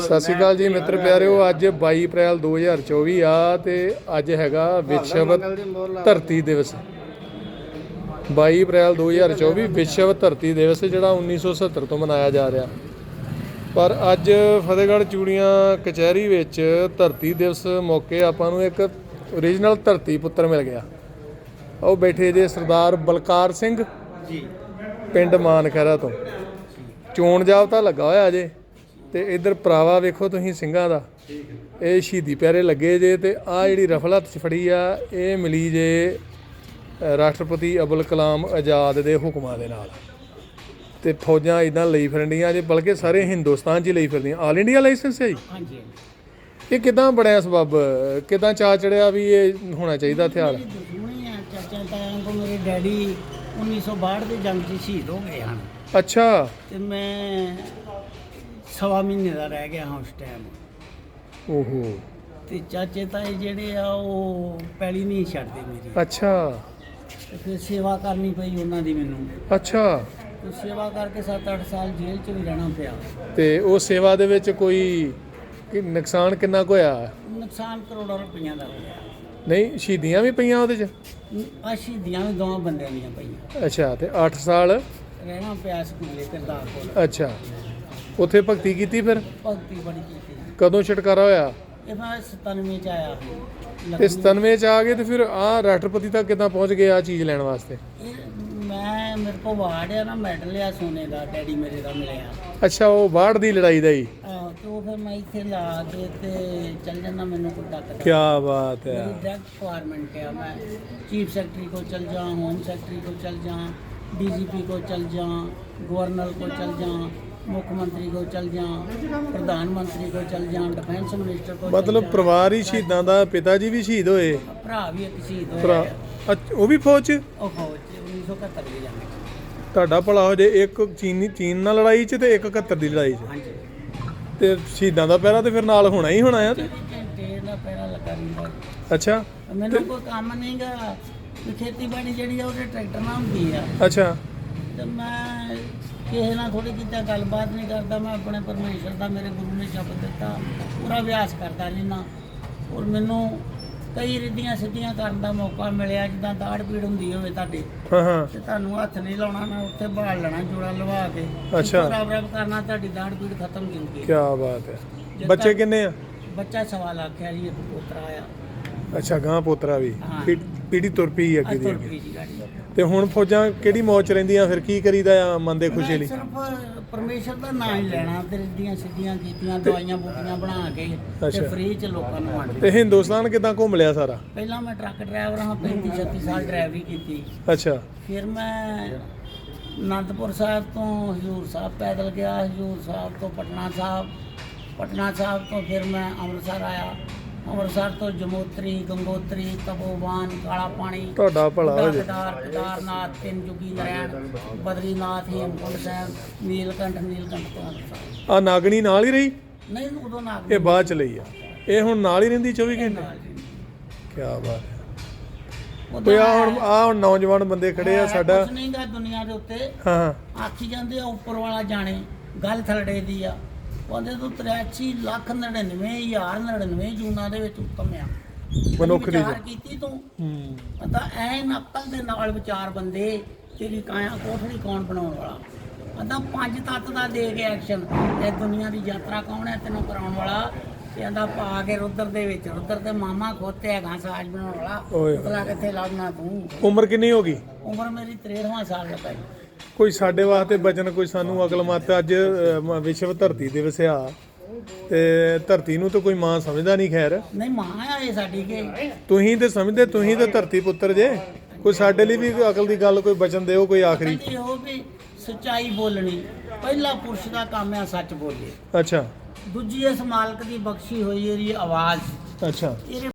ਸਤਿ ਸ਼੍ਰੀ ਅਕਾਲ ਜੀ ਮਿੱਤਰ ਪਿਆਰਿਓ ਅੱਜ 22 ਅਪ੍ਰੈਲ 2024 ਆ ਤੇ ਅੱਜ ਹੈਗਾ ਵਿਸ਼ਵ ਧਰਤੀ ਦਿਵਸ। 22 ਅਪ੍ਰੈਲ 2024 ਵਿਸ਼ਵ ਧਰਤੀ ਦਿਵਸ ਜਿਹੜਾ 1970 ਤੋਂ ਮਨਾਇਆ ਜਾ ਰਿਹਾ। ਪਰ ਅੱਜ ਫਤਿਹਗੜ੍ਹ ਚੂੜੀਆਂ ਕਚਹਿਰੀ ਵਿੱਚ ਧਰਤੀ ਦਿਵਸ ਮੌਕੇ ਆਪਾਂ ਨੂੰ ਇੱਕ ਓਰੀਜਨਲ ਧਰਤੀ ਪੁੱਤਰ ਮਿਲ ਗਿਆ। ਉਹ ਬੈਠੇ ਜੇ ਸਰਦਾਰ ਬਲਕਾਰ ਸਿੰਘ ਜੀ। ਪਿੰਡ ਮਾਨਖੈਰਾ ਤੋਂ। ਚੋਣ ਜਾਬਤਾ ਲੱਗਾ ਹੋਇਆ ਜੇ ਤੇ ਇਧਰ ਪ੍ਰਾਵਾ ਵੇਖੋ ਤੁਸੀਂ ਸਿੰਘਾਂ ਦਾ। ਇਹ ਸ਼ਹੀਦੀ ਪਿਆਰੇ ਲੱਗੇ ਜੇ ਤੇ ਆ ਜਿਹੜੀ ਰਫਲ ਹੱਥ 'ਚ ਫੜੀ ਆ ਇਹ ਮਿਲੀ ਜੇ ਰਾਸ਼ਟਰਪਤੀ ਅਬੁਲ ਕਲਾਮ ਆਜ਼ਾਦ ਦੇ ਹੁਕਮਾਂ ਦੇ ਨਾਲ। ਤੇ ਫੌਜਾਂ ਇਦਾਂ ਲਈ ਫਿਰਨੀਆਂ ਜੇ ਬਲਕਿ ਸਾਰੇ ਹਿੰਦੁਸਤਾਨ 'ਚ ਲਈ ਫਿਰਦੀਆਂ। ਆਲ ਇੰਡੀਆ ਲਾਇਸੈਂਸ ਹੈ ਜੀ ਹਾਂਜੀ ਇਹ ਕਿਦਾਂ ਬਣਿਆ ਸਬਬ? ਕਿਦਾਂ ਚਾ ਚੜਿਆ ਵੀ ਇਹ ਹੋਣਾ ਚਾਹੀਦਾ ਹਥਿਆਰ? ਚਾਚਾ ਤਾਇਆ ਕੋ ਮੇਰੇ ਡੈਡੀ 1962 ਦੇ ਜੰਗ 'ਚ ਸ਼ਹੀਦ ਹੋ ਗਏ ਹਨ। ਅੱਛਾ। ਤੇ ਮੈਂ ਸਵਾ ਮਹੀਨੇ ਦਾ ਰਹਿ ਗਿਆ ਹਾਂ ਉਸ ਟਾਈਮ ਓਹੋ। ਤੇ ਚਾਚੇ ਤਾਏ ਜਿਹੜੇ ਆ ਉਹ ਪੈਲੀ ਨਹੀਂ ਛੱਡਦੇ ਮੇਰੀ। ਅੱਛਾ। ਤੇ ਫਿਰ ਸੇਵਾ ਕਰਨੀ ਪਈ ਉਹਨਾਂ ਦੀ ਮੈਨੂੰ। ਅੱਛਾ। ਤੇ ਸੇਵਾ ਕਰਕੇ 7-8 ਸਾਲ ਜੇਲ੍ਹ 'ਚ ਵੀ ਰਹਿਣਾ ਪਿਆ। ਤੇ ਉਹ ਸੇਵਾ ਦੇ ਵਿੱਚ ਕੋਈ ਕਿ ਨੁਕਸਾਨ ਕਿੰਨਾ ਕੁ ਹੋਇਆ? ਨੁਕਸਾਨ ਕਰੋੜਾਂ ਰੁਪਈਆਂ ਦਾ ਹੋਇਆ। ਨਹੀਂ ਸ਼ਹੀਦੀਆਂ ਵੀ ਪਈਆਂ ਉਹਦੇ 'ਚ? ਆ ਸ਼ਹੀਦੀਆਂ ਵੀ ਦੋਵਾਂ ਬੰਦਿਆਂ ਦੀਆਂ ਪਈਆਂ। ਅੱਛਾ ਤੇ 8 ਸਾਲ ਰਹਿਣਾ ਪਿਆ ਸਕੂਲੇ ਕਰਤਾਰਪੁਰ ਅੱਛਾ। ਉੱਥੇ ਭਗਤੀ ਕੀਤੀ ਫਿਰ? ਭਗਤੀ ਬੜੀ ਕੀਤੀ। ਕਦੋਂ ਛੁਟਕਾਰਾ ਹੋਇਆ? ਇਹ ਮੈਂ 97 ਚ ਆਇਆ। ਤੇ 97 ਚ ਆ ਗਏ ਤੇ ਫਿਰ ਆ ਰਾਸ਼ਟਰਪਤੀ ਤੱਕ ਕਿੱਦਾਂ ਪਹੁੰਚ ਗਏ ਆ ਚੀਜ਼ ਲੈਣ ਵਾਸਤੇ? ਮੈਂ ਮੇਰੇ ਕੋ ਵਾਰਡ ਆ ਨਾ ਮੈਡਲ ਆ ਸੋਨੇ ਦਾ ਡੈਡੀ ਮੇਰੇ ਦਾ ਮਿਲਿਆ। ਅੱਛਾ ਉਹ ਬਾੜ ਦੀ ਲੜਾਈ ਦਾ ਹੀ? ਆਹ, ਤੇ ਉਹ ਫਿਰ ਮੈਂ ਇੱਥੇ ਲਾ ਕੇ ਤੇ ਚੱਲ ਜਾਂਦਾ ਮੈਨੂੰ ਕੋਈ ਡੱਕਦਾ ਕੀ ਬਾਤ ਹੈ। ਮੇਰੀ ਡਾਇਰੈਕਟ ਰਿਕੁਆਇਰਮੈਂਟ ਹੈ ਮੈਂ। ਚੀਫ ਸੈਕਟਰੀ ਕੋ ਚਲ ਜਾ ਹੋਮ ਸੈਕਟਰੀ ਕੋ ਚਲ ਜਾ। ਡੀਜੀਪੀ ਕੋ ਚਲ ਜਾ ਗਵਰਨਰ ਕੋ ਚਲ ਜਾ ਮੁੱਖ ਮੰਤਰੀ ਕੋ ਚਲ ਜਾ ਪ੍ਰਧਾਨ ਮੰਤਰੀ ਕੋ ਚਲ ਜਾ ਡਿਫੈਂਸ ਮਿਨਿਸਟਰ ਕੋ ਚੱਲ ਮਤਲਬ। ਪਰਿਵਾਰ ਹੀ ਸ਼ਹੀਦਾਂ ਦਾ ਪਿਤਾ ਜੀ ਵੀ ਸ਼ਹੀਦ ਹੋਏ। ਭਰਾ ਵੀ ਇੱਕ ਸ਼ਹੀਦ ਹੋਇਆ। ਉਹ ਵੀ ਫੌਜ 'ਚ? ਉਹ ਫੌਜ ਚ 1971 ਦੇ ਜਾਂਦੇ। ਤੁਹਾਡਾ ਭਲਾ ਹੋ ਜੇ ਇੱਕ ਚੀਨੀ ਚੀਨ ਨਾਲ ਲੜਾਈ 'ਚ ਤੇ ਇੱਕ 71 ਦੀ ਲੜਾਈ 'ਚ। ਹਾਂਜੀ। ਤੇ ਸ਼ਹੀਦਾਂ ਦਾ ਪਹਿਰਾ ਤੇ ਫਿਰ ਨਾਲ ਹੋਣਾ ਹੀ ਹੋਣਾ ਆ ਤੇ? ਘੰਟੇ ਦਾ ਪੈਰਾ ਲੱਗਾ ਰਹਿੰਦਾ। ਅੱਛਾ। ਮੈਨੂੰ ਕੋਈ ਕੰਮ ਨਹੀਂਗਾ ਖੇਤੀਬਾੜੀ ਜਿਹੜੀ ਆ ਉਹਦੇ ਟਰੈਕਟਰ ਨਾਲ ਹੁੰਦੀ ਆ। ਅੱਛਾ। ਤੇ ਮੈਂ ਕਿਸੇ ਨਾਲ ਥੋੜੀ ਕਿਤਾ ਗੱਲਬਾਤ ਨਹੀਂ ਕਰਦਾ ਮੈਂ ਆਪਣੇ ਪਰਮੇਸ਼ਰ ਦਾ ਮੇਰੇ ਗੁਰੂ ਨੇ ਸ਼ਬਦ ਦਿੱਤਾ ਪੂਰਾ ਅਭਿਆਸ ਕਰਦਾ ਰਹਿਣਾ ਔਰ ਮੈਨੂੰ ਕਈ ਰਿੱਧੀਆਂ ਸਿੱਧੀਆਂ ਕਰਨ ਦਾ ਮੌਕਾ ਮਿਲਿਆ ਜਿੱਦਾਂ ਦਾੜ ਪੀੜ ਹੁੰਦੀ ਹੋਵੇ ਤੁਹਾਡੀ। ਹਾਂ ਹਾਂ। ਤੇ ਤੁਹਾਨੂੰ ਹੱਥ ਨਹੀਂ ਲਾਉਣਾ ਮੈਂ ਉੱਥੇ ਬਾਲ ਲੈਣਾ ਜੋੜਾ ਲਵਾ ਕੇ। ਅੱਛਾ। ਰਬ ਰਬ ਕਰਨਾ ਤੁਹਾਡੀ ਦਾੜ ਪੀੜ ਖਤਮ ਜ਼ਿੰਦਗੀ ਕੀ ਬਾਤ ਹੈ। ਬੱਚੇ ਕਿੰਨੇ ਆ? ਬੱਚਾ ਸਵਾ ਲੱਖ ਹੈ ਜੀ ਇੱਕ ਪੋਤਰਾ ਆ। ਅੱਛਾ ਗਾਂ ਪੋਤਰਾ ਵੀ। ਹਾਂ। ਪੀੜੀ ਤੁਰ ਪਈ ਅੱਗੇ ਦੀ ਤੁਰ ਅੱਗੇ। ਪਈ ਜੀ ਗਾੜੀ। ਤੇ ਹੁਣ ਫੌਜਾਂ ਕਿਹੜੀ ਮੌਜ ਚ ਰਹਿੰਦੀਆਂ ਫਿਰ ਕੀ ਕਰੀਦਾ ਆ ਮੰਦੇ ਖੁਸ਼ੀ ਮੈਂ ਲਈ? ਸਿਰਫ ਪਰਮੇਸ਼ਰ ਦਾ ਨਾਮ ਹੀ ਲੈਣਾ ਤੇ ਰਿੱਧੀਆਂ ਸਿੱਧੀਆਂ ਕੀਤੀਆਂ ਦਵਾਈਆਂ ਬੂਟੀਆਂ ਬਣਾ ਕੇ ਤੇ। ਫ੍ਰੀ ਚ ਲੋਕਾਂ ਨੂੰ ਵੰਡ ਤੇ ਹਿੰਦੁਸਤਾਨ ਕਿਦਾਂ ਘੁੰਮ ਲਿਆ ਸਾਰਾ? ਪਹਿਲਾਂ ਮੈਂ ਟਰੱਕ ਡਰਾਈਵਰ ਹਾਂ 35 36 ਸਾਲ ਡਰਾਈਵਰੀ ਕੀਤੀ। ਅੱਛਾ। ਫਿਰ ਮੈਂ ਅਨੰਦਪੁਰ ਸਾਹਿਬ ਤੋਂ ਹਜ਼ੂਰ ਸਾਹਿਬ ਪੈਦਲ ਗਿਆ ਹਜ਼ੂਰ ਸਾਹਿਬ ਤੋਂ ਪਟਨਾ ਸਾਹਿਬ। ਪਟਨਾ ਸਾਹਿਬ ਤੋਂ ਫਿਰ ਮੈਂ ਅੰਮ੍ਰਿਤਸਰ ਆਇਆ। ਅੰਮ੍ਰਿਤਸਰ ਤੋਂ ਜਮੋਤਰੀ ਗੰਗੋਤਰੀ ਤਪੋਵਾਨ ਕਾਲਾ ਪਾਣੀ ਤੁਹਾਡਾ ਭਲਾ ਹੋ ਜੇ। ਕੇਦਾਰ ਕੇਦਾਰਨਾਥ ਤਿੰਨ ਜੁਗੀ ਨਰੈਣ ਬਦਰੀਨਾਥ ਹੇਮਕੁੰਟ ਸਾਹਿਬ ਨੀਲਕੰਠ ਨੀਲਕੰਠ ਤੋਂ ਅੰਮ੍ਰਿਤਸਰ। ਆ ਨਾਗਣੀ ਨਾਲ ਹੀ ਰਹੀ? ਨਹੀਂ ਉਦੋਂ ਨਾ ਇਹ ਬਾਅਦ ਚ ਲਈ ਆ। ਇਹ ਹੁਣ ਨਾਲ ਹੀ ਰਹਿੰਦੀ 24 ਘੰਟੇ? ਕੀ ਬਾਤ ਹੈ। ਕੋਈ ਆ ਹੁਣ ਆ ਹੁਣ ਨੌਜਵਾਨ ਬੰਦੇ ਖੜੇ ਆ ਸਾਡਾ। ਕੁਛ ਨਹੀਂਗਾ ਦੁਨੀਆ ਦੇ ਉੱਤੇ। ਹਾਂ। ਆਖੀ ਜਾਂਦੇ ਆ ਉੱਪਰ ਵਾਲਾ ਜਾਣੇ ਗੱਲ ਥਲੜੇ ਦੀ ਆ। ਉਹਦੇ ਤੋਂ 83 ਲੱਖ 99 ਹਜ਼ਾਰ 99 ਜੂਨਾਂ ਦੇ ਵਿੱਚ ਉੱਤਮ ਆ। ਮਨੁੱਖ ਦੀ ਵਿਚਾਰ ਕੀਤੀ ਤੂੰ। ਹੂੰ। ਪਤਾ ਐਨ ਅਕਲ ਦੇ ਨਾਲ ਵਿਚਾਰ ਬੰਦੇ ਤੇਰੀ ਕਾਇਆ ਕੋਠੜੀ ਕੌਣ ਬਣਾਉਣ ਵਾਲਾ? ਕਹਿੰਦਾ ਪੰਜ ਤੱਤ ਦਾ ਦੇ ਕੇ ਐਕਸ਼ਨ। ਇਹ ਦੁਨੀਆ ਦੀ ਯਾਤਰਾ ਕੌਣ ਹੈ ਤੈਨੂੰ ਕਰਾਉਣ ਵਾਲਾ? ਤੇ ਕਹਿੰਦਾ ਪਾ ਕੇ ਰੁੱਦਰ ਦੇ ਵਿੱਚ। ਰੁੱਦਰ ਤੇ ਮਾਮਾ ਖੋਤੇ ਹੈਗਾ ਸਾਜ ਬਣਾਉਣ ਵਾਲਾ। ਓਏ। ਉਤਲਾ ਕਿੱਥੇ ਲੱਭਣਾ ਤੂੰ? ਉਮਰ ਕਿੰਨੀ ਹੋ ਗਈ? ਉਮਰ ਮੇਰੀ 63ਵਾਂ ਸਾਲ ਭਾਈ। ਕੋਈ ਸਾਡੇ ਵਾਸਤੇ ਬਚਨ ਕੋਈ ਸਾਨੂੰ ਅਕਲ ਮਤ ਅੱਜ ਅ, ਵਿਸ਼ਵ ਧਰਤੀ ਦਿਵਸ ਆ ਤੇ ਧਰਤੀ ਨੂੰ ਤਾਂ ਕੋਈ ਮਾਂ ਸਮਝਦਾ ਨਹੀਂ ਖੈਰ। ਨਹੀਂ ਮਾਂ ਆ ਇਹ ਸਾਡੀ ਕੇ। ਤੁਸੀਂ ਤੇ ਸਮਝਦੇ ਤੁਸੀਂ ਤੇ ਧਰਤੀ ਪੁੱਤਰ ਜੇ। ਕੋਈ ਸਾਡੇ ਲਈ ਵੀ ਅਕਲ ਦੀ ਗੱਲ ਕੋਈ ਬਚਨ ਦਿਓ ਕੋਈ ਆਖਰੀ। ਕਹਿੰਦੀ ਉਹ ਵੀ ਸੱਚਾਈ ਬੋਲਣੀ। ਪਹਿਲਾ ਪੁਰਸ਼ ਦਾ ਕੰਮ ਆ ਸੱਚ ਬੋਲੇ। ਅੱਛਾ। ਦੂਜੀ ਇਸ ਮਾਲਕ ਦੀ ਬਖਸ਼ੀ ਹੋਈ ਇਹਦੀ ਆਵਾਜ਼। ਅੱਛਾ। ਇਹਦੇ